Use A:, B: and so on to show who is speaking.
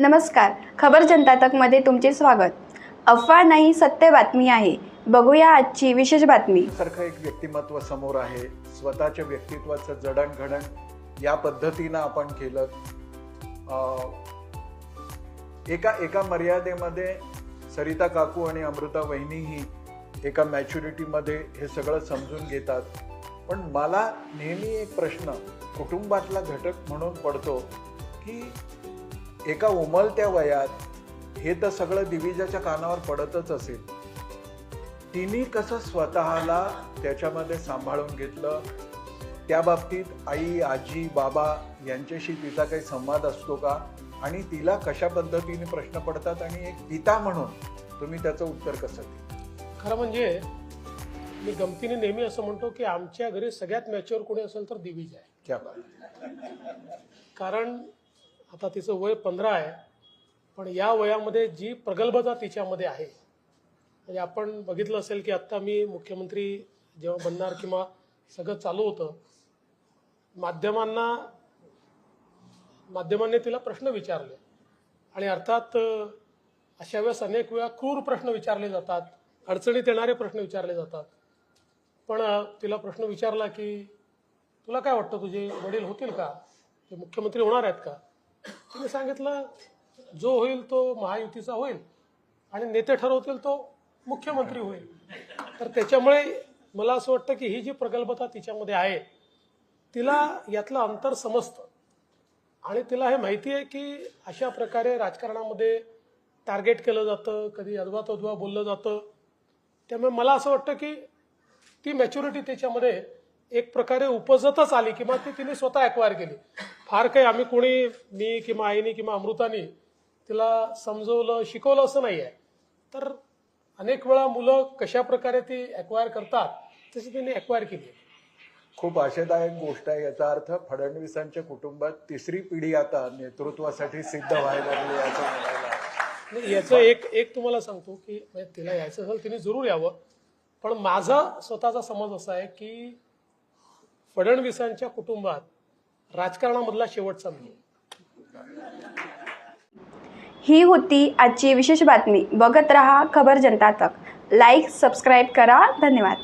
A: नमस्कार. खबर जनता तकमध्ये तुमचे स्वागत. अफवा नाही सत्य बातमी आहे. बघूया आजची विशेष बातमी.
B: सारखं एक व्यक्तिमत्व समोर आहे. स्वतःच्या व्यक्तित्वाचं जडणघडण या पद्धतीनं आपण केलं. अं, एका एका मर्यादेमध्ये सरिता काकू आणि अमृता वहिनीही एका मॅच्युरिटीमध्ये हे सगळं समजून घेतात. पण मला नेहमी एक प्रश्न कुटुंबातला घटक म्हणून पडतो की एका उमलत्या वयात हे तर सगळं दिविजाच्या कानावर पडतच असेल. तिने कसं स्वतःला त्याच्यामध्ये सांभाळून घेतलं? त्या बाबतीत आई आजी बाबा यांच्याशी तिचा काही संवाद असतो का? आणि तिला कशा पद्धतीने प्रश्न पडतात? आणि एक पिता म्हणून तुम्ही त्याचं उत्तर कसं?
C: खरं म्हणजे मी गमतीने नेहमी असं म्हणतो की आमच्या घरी सगळ्यात मॅच्युअर कोणी असेल तर दिवीज आहे. कारण आता तिचं वय पंधरा आहे. पण या वयामध्ये जी प्रगल्भता तिच्यामध्ये आहे म्हणजे आपण बघितलं असेल की आत्ता मी मुख्यमंत्री जेव्हा बनणार किंवा सगळं चालू होतं माध्यमांना माध्यमांनी तिला प्रश्न विचारले. आणि अर्थात अशा वेळेस अनेक वेळा क्रूर प्रश्न विचारले जातात अडचणीत येणारे प्रश्न विचारले जातात. पण तिला प्रश्न विचारला की तुला काय वाटतं तुझे वडील होतील का? ते मुख्यमंत्री होणार आहेत का? तिने सांगितलं जो होईल तो महायुतीचा होईल आणि नेते ठरवतील तो मुख्यमंत्री होईल. तर त्याच्यामुळे मला असं वाटतं की ही जी प्रगल्भता तिच्यामध्ये आहे तिला यातलं अंतर समजतं. आणि तिला हे माहिती आहे की अशा प्रकारे राजकारणामध्ये टार्गेट केलं जातं कधी अद्वा तद्वा बोललं जातं. त्यामुळे मला असं वाटतं की ती मॅच्युरिटी त्याच्यामध्ये एक प्रकारे उपजतच आली किंवा ती तिने स्वतः ॲक्वायर केली. फार काही आम्ही कोणी मी किंवा आईनी किंवा अमृतानी तिला समजवलं शिकवलं असं नाही आहे तर अनेक वेळा मुलं कशा प्रकारे ती ॲक्वायर करतात तशी तिने ॲक्वायर केली
B: खूप आशेदायक गोष्ट आहे याचा अर्थ फडणवीसांच्या कुटुंबात तिसरी पिढी आता नेतृत्वासाठी सिद्ध व्हायला लागली
C: नाही, याचं एक एक तुम्हाला सांगतो की म्हणजे तिला यायचं असेल तिने जरूर यावं. पण माझा स्वतःचा समज असा आहे की फडणवीसांच्या कुटुंबात राजकारणामधला शेवटचा मी
A: ही होती आजची विशेष बातमी. बघत रहा खबर जनता तक. लाईक सबस्क्राईब करा. धन्यवाद.